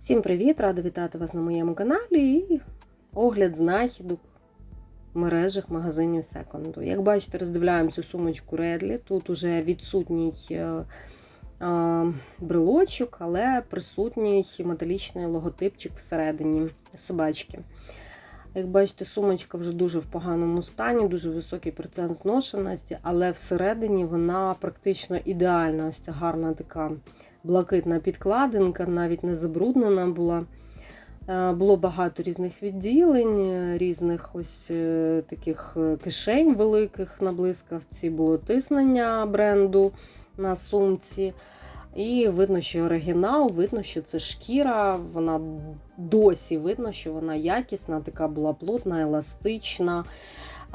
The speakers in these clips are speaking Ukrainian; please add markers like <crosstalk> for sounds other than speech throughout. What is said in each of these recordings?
Всім привіт! Рада вітати вас на моєму каналі і огляд знахідок в мережах магазинів секонду. Як бачите, роздивляємося сумочку Редлі. Тут уже відсутній е, брелочок, але присутній металічний логотипчик всередині собачки. Як бачите, сумочка вже дуже в поганому стані, дуже високий процент зношеності, але всередині вона практично ідеальна. Ось ця гарна така блакитна підкладинка, навіть не забруднена була. Е, Було багато різних відділень, різних ось е, таких е, кишень великих на блискавці, було тиснення бренду на сумці. І видно, що оригінал, видно, що це шкіра. Вона досі видно, що вона якісна, така була плотна, еластична.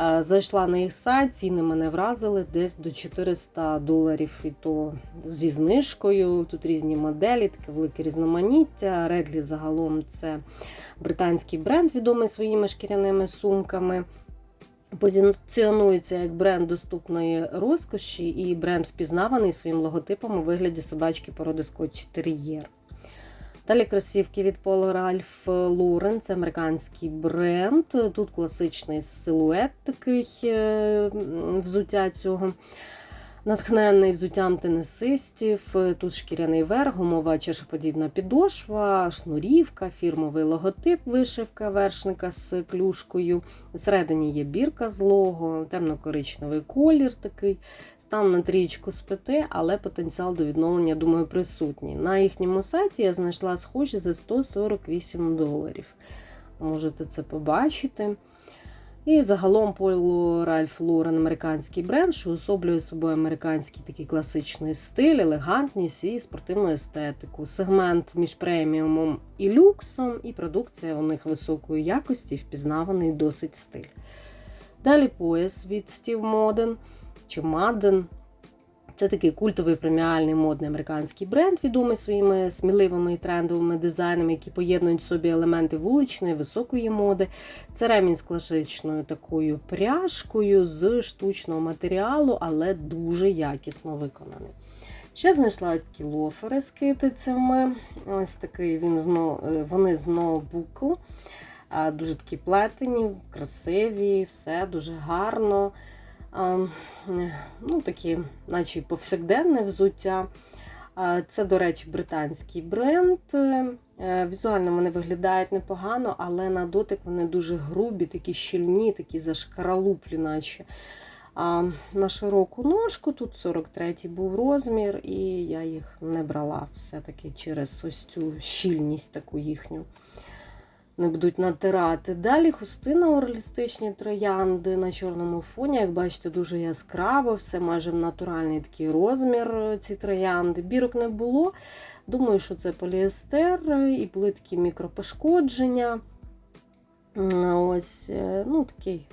Е, Зайшла на їх сайт, ціни мене вразили десь до 400 доларів, і то зі знижкою. Тут різні моделі, таке велике різноманіття. Редлі загалом це британський бренд, відомий своїми шкіряними сумками. Позиціонується як бренд доступної розкоші і бренд впізнаваний своїм логотипом у вигляді собачки породи скотч тер'єр. Далі кросівки від Polo Ralph Lauren, це американський бренд. Тут класичний силует такий е, взуття цього. Натхнений взуттям тенісистів, тут шкіряний верх, гумова чашоподібна підошва, шнурівка, фірмовий логотип, вишивка вершника з клюшкою. Всередині є бірка з лого, темно-коричневий колір такий. Стан на трієчку з п'яти, але потенціал до відновлення, думаю, присутній. На їхньому сайті я знайшла схожі за 148 доларів. Можете це побачити. І загалом Polo Ralph Lauren американський бренд, що особлює собою американський такий класичний стиль, елегантність і спортивну естетику. Сегмент між преміумом і люксом, і продукція у них високої якості, впізнаваний досить стиль. Далі пояс від Steve Madden чи Madden. Це такий культовий преміальний модний американський бренд, відомий своїми сміливими і трендовими дизайнами, які поєднують в собі елементи вуличної, високої моди. Це ремінь з класичною такою пряжкою з штучного матеріалу, але дуже якісно виконаний. Ще знайшла ось такі лофери з китицями. Ось такий він зно, вони з ноутбуку. Дуже такі плетені, красиві, все дуже гарно. Ну, такі, наче повсякденне взуття. Це, до речі, британський бренд. Е, візуально вони виглядають непогано, але на дотик вони дуже грубі, такі щільні, такі зашкаралуплі, наче. А на широку ножку, тут 43-й був розмір, і я їх не брала все-таки через ось цю щільність таку їхню не будуть натирати. Далі хустина реалістичні троянди на чорному фоні. Як бачите, дуже яскраво, все майже в натуральний такий розмір ці троянди. Бірок не було. Думаю, що це поліестер, і були такі мікропошкодження. Ось, е, ну, такий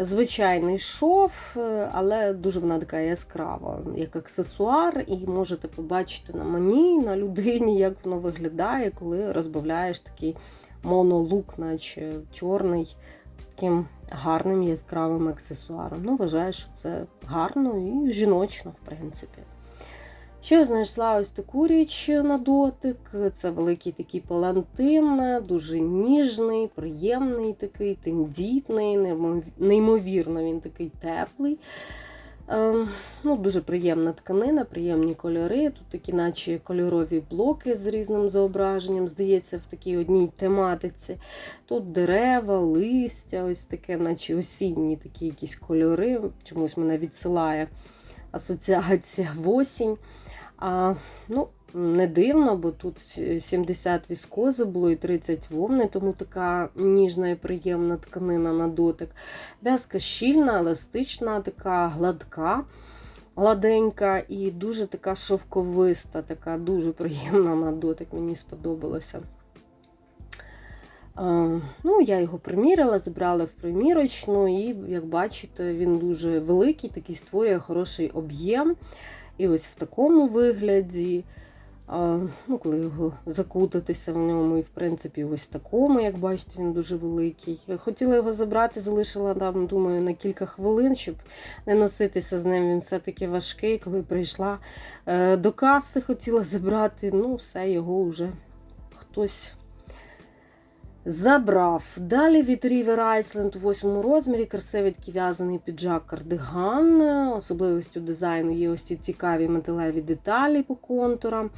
звичайний шов, е, але дуже вона така яскрава, як аксесуар, і можете побачити на мені, на людині, як воно виглядає, коли розбавляєш такий монолук, наче чорний, з таким гарним яскравим аксесуаром. Ну, Вважаю, що це гарно і жіночно, в принципі. Ще я знайшла ось таку річ на дотик. Це великий такий палантин, дуже ніжний, приємний, такий, тендітний, неймовірно, він такий теплий. Ем, ну, Дуже приємна тканина, приємні кольори. Тут такі, наче кольорові блоки з різним зображенням, здається, в такій одній тематиці. Тут дерева, листя, ось таке, наче осінні такі якісь кольори. Чомусь мене відсилає асоціація в осінь. А, ну, Не дивно, бо тут 70 віскози було і 30 вовни, тому така ніжна і приємна тканина на дотик. В'язка щільна, еластична, така гладка, гладенька і дуже така шовковиста, така дуже приємна на дотик, мені сподобалося. Ну, Я його приміряла, збирала в примірочну, і, як бачите, він дуже великий, такий створює хороший об'єм. І ось в такому вигляді. Ну, коли його закутатися в ньому, і в принципі, ось такому, як бачите, він дуже великий. Хотіла його забрати, залишила там, думаю, на кілька хвилин, щоб не носитися з ним. Він все-таки важкий. Коли прийшла е, до каси, хотіла забрати, ну, все, його вже хтось. Забрав. Далі від River Island у восьмому розмірі красивий такий в'язаний піджак кардиган. Особливістю дизайну є ось ці цікаві металеві деталі по контурам.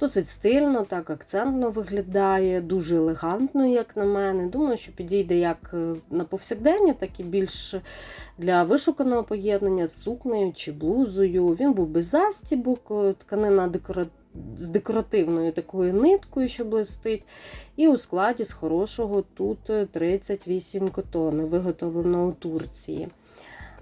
Досить стильно, так акцентно виглядає, дуже елегантно, як на мене. Думаю, що підійде як е, на повсякдення, так і більш для вишуканого поєднання з сукнею чи блузою. Він був без застібок, е, тканина декоративна. З декоративною такою ниткою, що блистить, і у складі з хорошого тут 38 котони, виготовлено у Турції.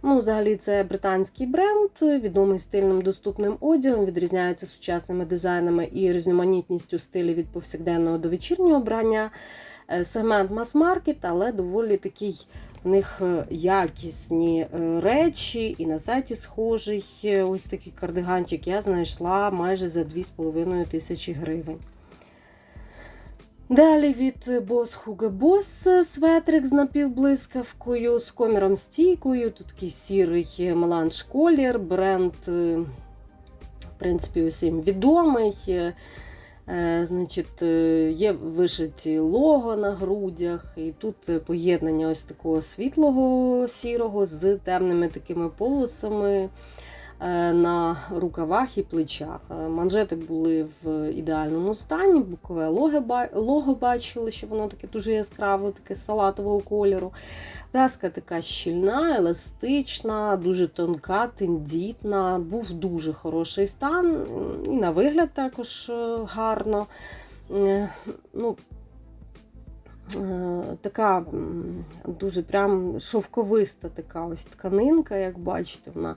Ну, Взагалі, це британський бренд, відомий стильним доступним одягом, відрізняється сучасними дизайнами і різноманітністю стилів від повсякденного до вечірнього брання. Е, Сегмент мас-маркет, але доволі такий в них е, якісні е, речі, і на сайті схожий ось такий кардиганчик я знайшла майже за 2,5 тисячі гривень. Далі від Boss Hugo Boss светрик з напівблискавкою, з коміром стійкою. Тут такий сірий меланж колір, бренд, в принципі, усім відомий. Значить, Є вишиті лого на грудях, і тут поєднання ось такого світлого сірого з темними такими полосами на рукавах і плечах. Манжети були в ідеальному стані, бокове лого бачили, що воно таке дуже яскраве, таке салатового кольору. В'язка така щільна, еластична, дуже тонка, тендітна, був дуже хороший стан, і на вигляд також гарно. Ну, Така дуже прям шовковиста така ось тканинка, як бачите, вона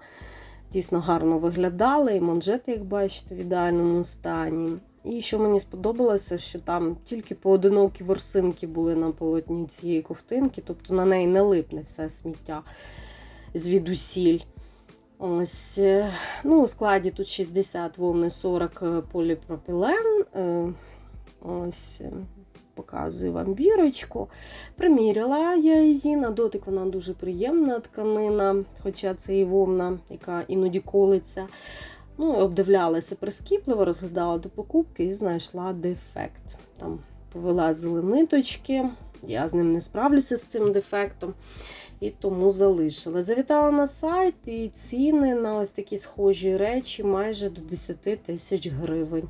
дійсно гарно виглядала, і манжети, як бачите, в ідеальному стані. І що мені сподобалося, що там тільки поодинокі ворсинки були на полотні цієї ковтинки, тобто на неї не липне все сміття звідусіль. Ось, е, ну, У складі тут 60 вовни 40 поліпропілен. Е, ось, е, Показую вам бірочку. Приміряла я її, на дотик вона дуже приємна тканина, хоча це і вовна, яка іноді колиться. Ну, Обдивлялася прискіпливо, розглядала до покупки і знайшла дефект. Там повилазили ниточки, я з ним не справлюся з цим дефектом. І тому залишила. Завітала на сайт і ціни на ось такі схожі речі майже до 10 тисяч гривень.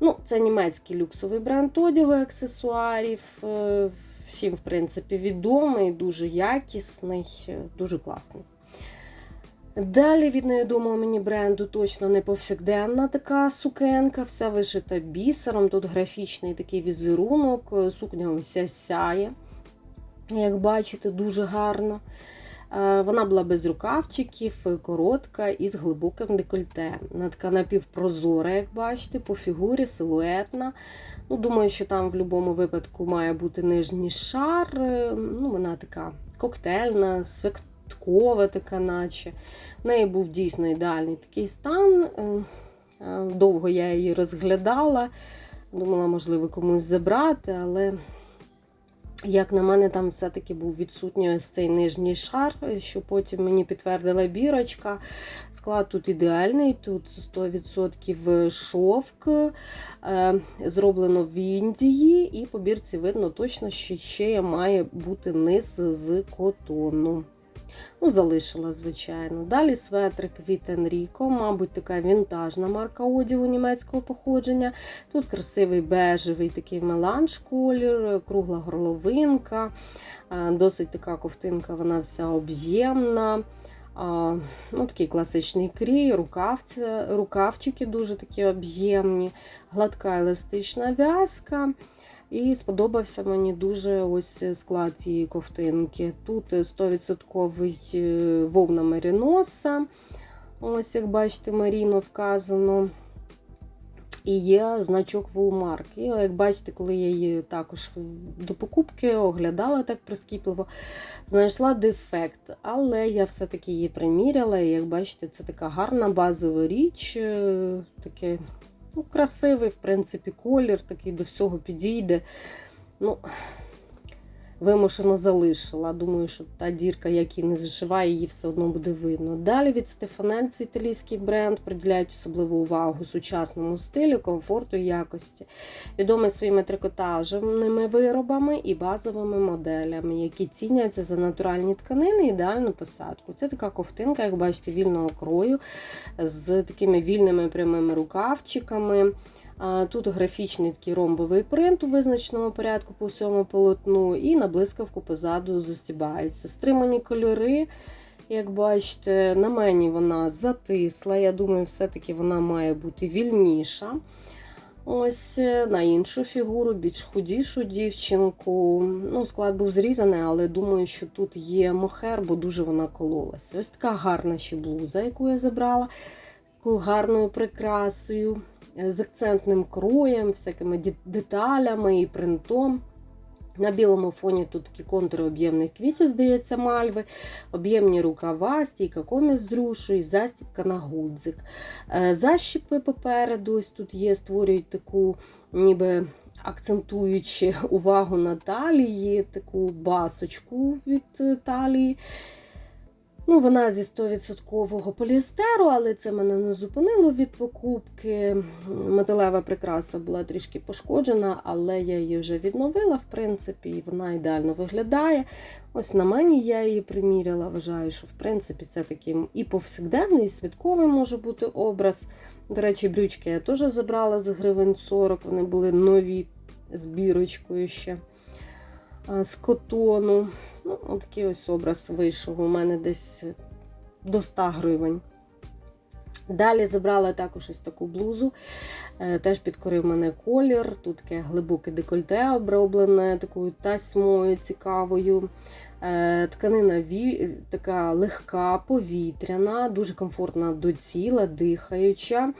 Ну, Це німецький люксовий бренд одягу, аксесуарів. Е, всім, в принципі, відомий, дуже якісний, е, дуже класний. Далі від невідомого мені бренду точно не повсякденна така сукенка, вся вишита бісером. Тут графічний такий візерунок, е, сукня вся сяє. Як бачите, дуже гарно. Е, вона була без рукавчиків, коротка і з глибоким декольте. Вона така напівпрозора, як бачите, по фігурі, силуетна. Ну, Думаю, що там в будь-якому випадку має бути нижній шар. Е, ну, Вона така коктейльна, святкова, така, наче. В неї був дійсно ідеальний такий стан. Е, довго я її розглядала. Думала, можливо, комусь забрати, але як на мене, там все-таки був відсутній ось цей нижній шар, що потім мені підтвердила бірочка. Склад тут ідеальний, тут 100% шовк, е, зроблено в Індії, і по бірці видно точно, що ще має бути низ з котону. Ну, залишила, звичайно. Далі светрик від Enrico, мабуть, така вінтажна марка одягу німецького походження. Тут красивий бежевий такий меланж колір, кругла горловинка, досить така ковтинка, вона вся об'ємна. Ну, Такий класичний крій, рукавці, рукавчики дуже такі об'ємні, гладка еластична в'язка. І сподобався мені дуже ось склад цієї ковтинки. Тут 100% е, вовна меріноса. Ось, як бачите, Маріно вказано. І є значок Woolmark. І як бачите, коли я її також до покупки оглядала так прискіпливо, знайшла дефект. Але я все-таки її приміряла. І як бачите, це така гарна базова річ, е, таке Ну, красивий, в принципі, колір, такий до всього підійде. Ну, вимушено залишила. Думаю, що та дірка, як і не зашиває, її все одно буде видно. Далі від Стефанель, це італійський бренд, приділяють особливу увагу сучасному стилю, комфорту і якості. Відомий своїми трикотажними виробами і базовими моделями, які ціняться за натуральні тканини і ідеальну посадку. Це така ковтинка, як бачите, вільного крою з такими вільними прямими рукавчиками. Тут графічний такий ромбовий принт у визначеному порядку по всьому полотну, і на блискавку позаду застібається. Стримані кольори, як бачите, на мені вона затисла. Я думаю, все-таки вона має бути вільніша. Ось е, на іншу фігуру, більш худішу дівчинку. Ну, Склад був зрізаний, але думаю, що тут є мохер, бо дуже вона кололася. Ось така гарна ще блуза, яку я забрала, такою гарною прикрасою. З акцентним кроєм, всякими деталями і принтом. На білому фоні тут такі контури об'ємних квітів, здається, мальви, об'ємні рукава, стійка коміс з рушу і застібка на гудзик. Е, защіпи попереду ось тут є, створюють таку, ніби акцентуючи <laughs> увагу на талії, таку басочку від е, талії. Ну, Вона зі 100% поліестеру, але це мене не зупинило від покупки. Металева прикраса була трішки пошкоджена, але я її вже відновила, в принципі, і вона ідеально виглядає. Ось на мені я її приміряла. Вважаю, що в принципі це такий і повсякденний, і святковий може бути образ. До речі, брючки я теж забрала за гривень 40, вони були нові з бірочкою ще з котону. Ну, Отакий ось образ вийшов у мене десь до 100 гривень. Далі забрала також ось таку блузу, е, теж підкорив мене колір. Тут таке глибоке декольте оброблене такою тасьмою цікавою. Е, тканина така легка, повітряна, дуже комфортна до тіла, дихаюча.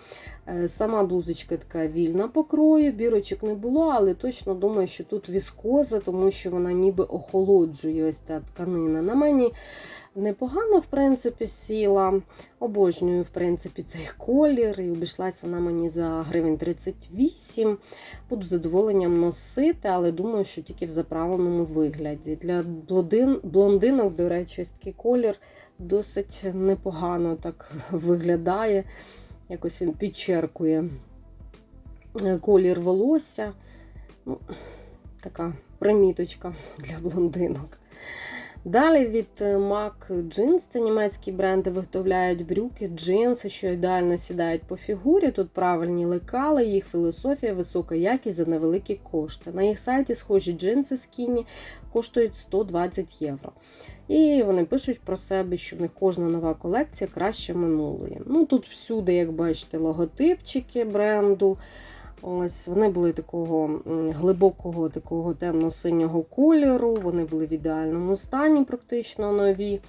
Е, сама блузочка така вільна по крою, бірочок не було, але точно думаю, що тут віскоза, тому що вона ніби охолоджує ось ця тканина. На мені непогано, в принципі, сіла. Обожнюю, в принципі, цей колір. І обійшлась вона мені за гривень 38. Буду задоволенням носити, але думаю, що тільки в заправленому вигляді. Для блондин, блондинок, до речі, ось такий колір досить непогано так виглядає. Якось він підчеркує е, колір волосся. Ну, Така приміточка для блондинок. Далі від е, MAC Jeans, це німецькі бренди, виготовляють брюки, джинси, що ідеально сідають по фігурі. Тут правильні лекали, їх філософія, висока якість за невеликі кошти. На їх сайті схожі джинси скіні коштують 120 євро. І вони пишуть про себе, що в них кожна нова колекція краще минулої. Ну Тут всюди, як бачите, логотипчики бренду. Ось Вони були такого глибокого, такого темно-синього кольору, вони були в ідеальному стані, практично нові.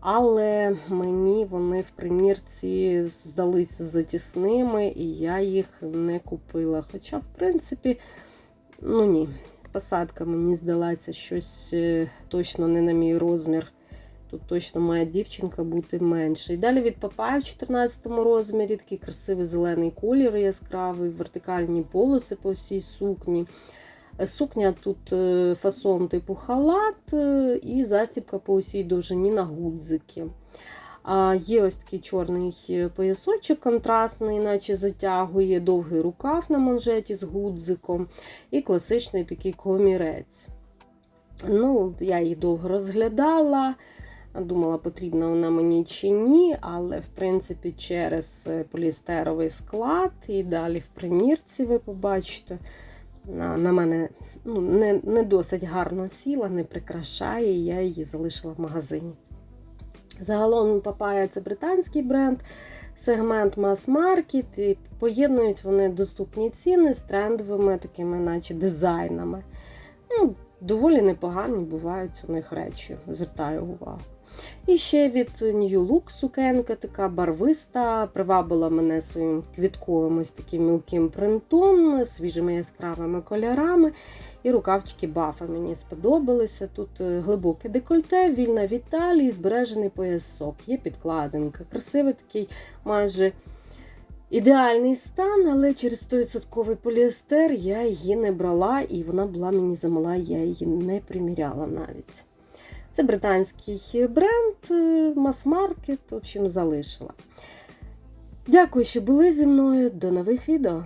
Але мені вони в примірці здалися затісними, і я їх не купила. Хоча, в принципі, ну ні, посадка мені здалася щось е, точно не на мій розмір. Тут точно має дівчинка бути менше. І далі від Папая в 14 розмірі такий красивий зелений колір яскравий, вертикальні полоси по всій сукні. Е, сукня тут е, фасон типу халат і застібка по усій довжині на гудзики. Є ось такий чорний поясочок контрастний, наче затягує довгий рукав на манжеті з гудзиком, і класичний такий комірець. Ну, Я її довго розглядала. Думала, потрібна вона мені чи ні, але, в принципі, через поліестеровий склад і далі в примірці ви побачите, на на мене ну, не не досить гарно сіла, не прикрашає, і я її залишила в магазині. Загалом Папая це британський бренд, сегмент мас-маркет, і поєднують вони доступні ціни з трендовими такими, наче дизайнами. Ну, Доволі непогані бувають у них речі, звертаю увагу. І ще від New Look сукенка така барвиста, привабила мене своїм квітковим ось таким мілким принтом, свіжими яскравими кольорами. І рукавчики бафа мені сподобалися. Тут е, глибоке декольте, вільна від збережений поясок, є підкладинка. Красивий такий майже ідеальний стан, але через 100% поліестер я її не брала, і вона була мені замала, я її не приміряла навіть. Це британський бренд, е, мас-маркет, в общем, залишила. Дякую, що були зі мною. До нових відео!